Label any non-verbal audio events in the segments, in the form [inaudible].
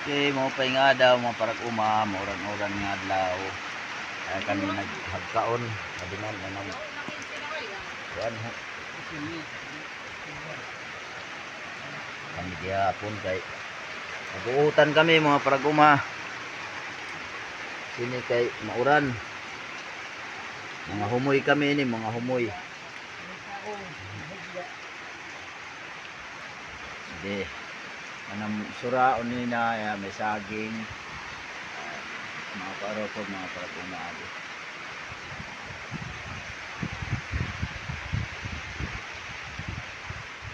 Okay, mo pa nga daw, mga parak uma, murang-urang nga adlaw. Ay kami naghagkaon, sabi na na nang kuan ho. Kami gihapon kay Nag-uutan kami mga parak uma. Sini kay mauran. Mga humoy kami ini, mga humoy. Hindi. Anong sura ni na ya, may saging. ah, mga parotog, mga paraguna adi.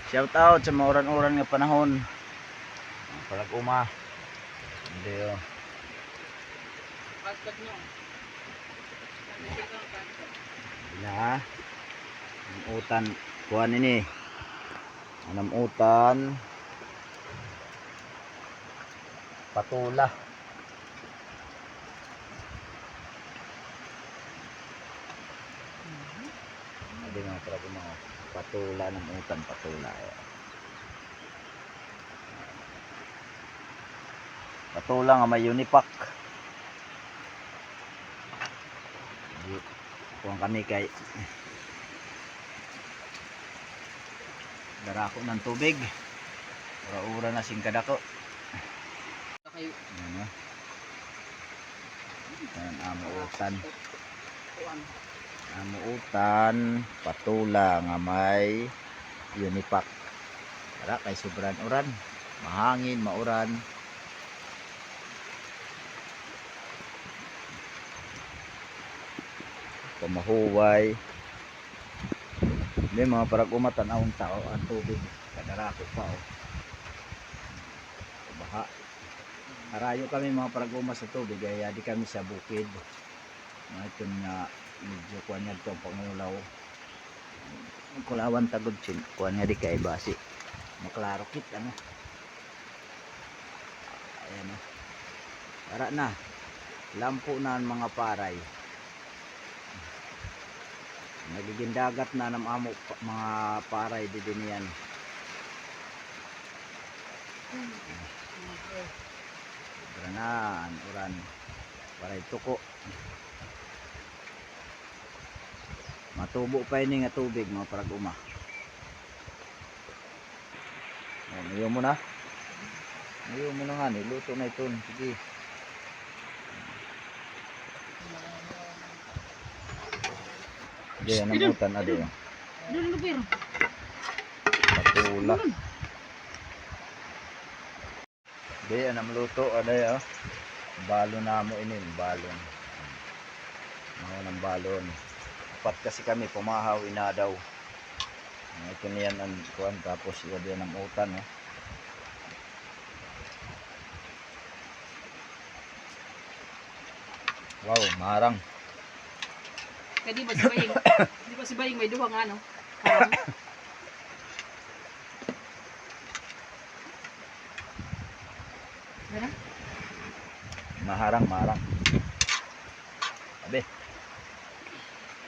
Shout out sa mga uran-uran nga panahon. Mga paraguma. Hindi oh. Na. Ang utan. Kuha nini. Anong utan. Patula. Hindi mga talaga mga patula ng utan. Patula. eh. Patula nga may unipak. Kuha kami kay darako ng tubig. Ura-ura na singkadako. Kayo Ano? Ayan, amuutan. kuan Amuutan, patula nga may unipak. Para kay sobran uran. Mahangin, mauran. Pamahuway. Hindi mga parang umatanawang tao ang tubig. Kadarako pa oh. Baha. Harayo kami mga paraguma sa tubig kaya di kami sa bukid. Mga ito nga medyo kuha niya ito ang pangulaw. Ang kulawan tagod sin. Kuha niya di kay basi. Maklaro kit ano. Ayan o. Tara na. Lampo na ang mga paray. Nagiging dagat na ng amo mga paray di din yan. Granan, uran. Paray tuko. Matubo pa ini nga tubig mga paraguma. Oh, niyo mo na. Niyo mo na nga, niluto na ito. Sige. Di, ang utan adi. oh. dulu lupir Patula. Di, anam luto aday oh. Balon na mo inin, balon. Mga ng balon. Apat kasi kami pumahaw inadaw. Ito niyan ang kuan tapos iya din ang utan oh. Wow, marang. kaya di ba si Baying [coughs] di ba si Baying may duha nga no Parang, Maharang, marang. Abe.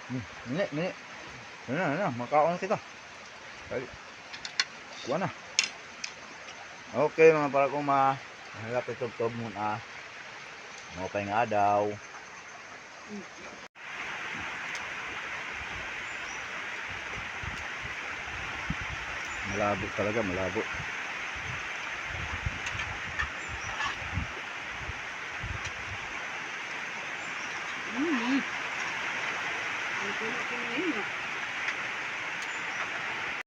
Hmm, mini, mini. Ano ano makaon kita. Kali. Kuha na. Okay, mga para kong ma. Hanap ito tob muna. Pa nga daw. Malabo talaga, malabo. Mm. Ang gulo ko na yun, ah.